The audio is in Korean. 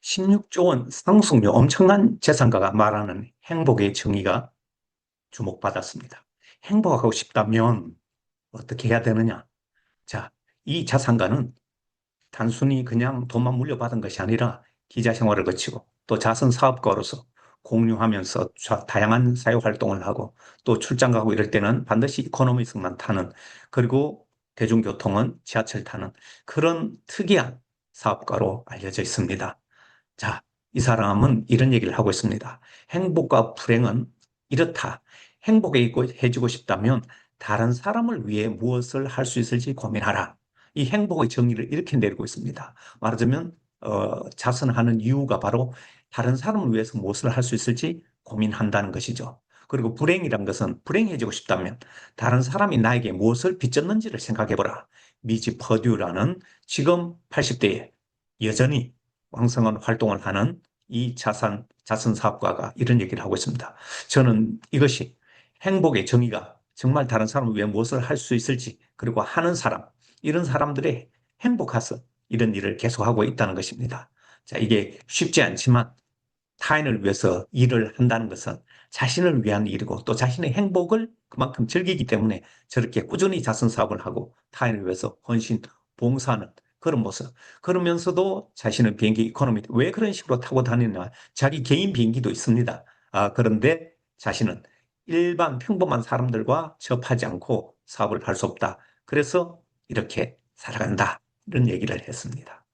16조 원 상속료 엄청난 재산가가 말하는 행복의 정의가 주목받았습니다. 행복하고 싶다면 어떻게 해야 되느냐? 자, 이 자산가는 단순히 그냥 돈만 물려받은 것이 아니라 기자 생활을 거치고 또 자선 사업가로서 공유하면서 자- 다양한 사회 활동을 하고 또 출장 가고 이럴 때는 반드시 이코노미석만 타는 그리고 대중교통은 지하철 타는 그런 특이한 사업가로 알려져 있습니다. 자, 이 사람은 이런 얘기를 하고 있습니다. 행복과 불행은 이렇다. 행복에 있고 해지고 싶다면 다른 사람을 위해 무엇을 할 수 있을지 고민하라. 이 행복의 정의를 이렇게 내리고 있습니다. 말하자면 어, 자선하는 이유가 바로 다른 사람을 위해서 무엇을 할 수 있을지 고민한다는 것이죠. 그리고 불행이란 것은 불행해지고 싶다면 다른 사람이 나에게 무엇을 빚졌는지를 생각해보라. 미지 퍼듀라는 지금 80대에 여전히 왕성한 활동을 하는 이 자산, 자선 사업가가 이런 얘기를 하고 있습니다. 저는 이것이 행복의 정의가 정말 다른 사람을 위해 무엇을 할 수 있을지 그리고 하는 사람, 이런 사람들의 행복해서 이런 일을 계속하고 있다는 것입니다. 자, 이게 쉽지 않지만 타인을 위해서 일을 한다는 것은 자신을 위한 일이고 또 자신의 행복을 그만큼 즐기기 때문에 저렇게 꾸준히 자선 사업을 하고 타인을 위해서 헌신, 봉사하는 그런 모습. 그러면서도 자신의 비행기 이코노미 왜 그런 식으로 타고 다니냐? 자기 개인 비행기도 있습니다. 아, 그런데 자신은 일반 평범한 사람들과 접하지 않고 사업을 할 수 없다. 그래서 이렇게 살아간다. 이런 얘기를 했습니다.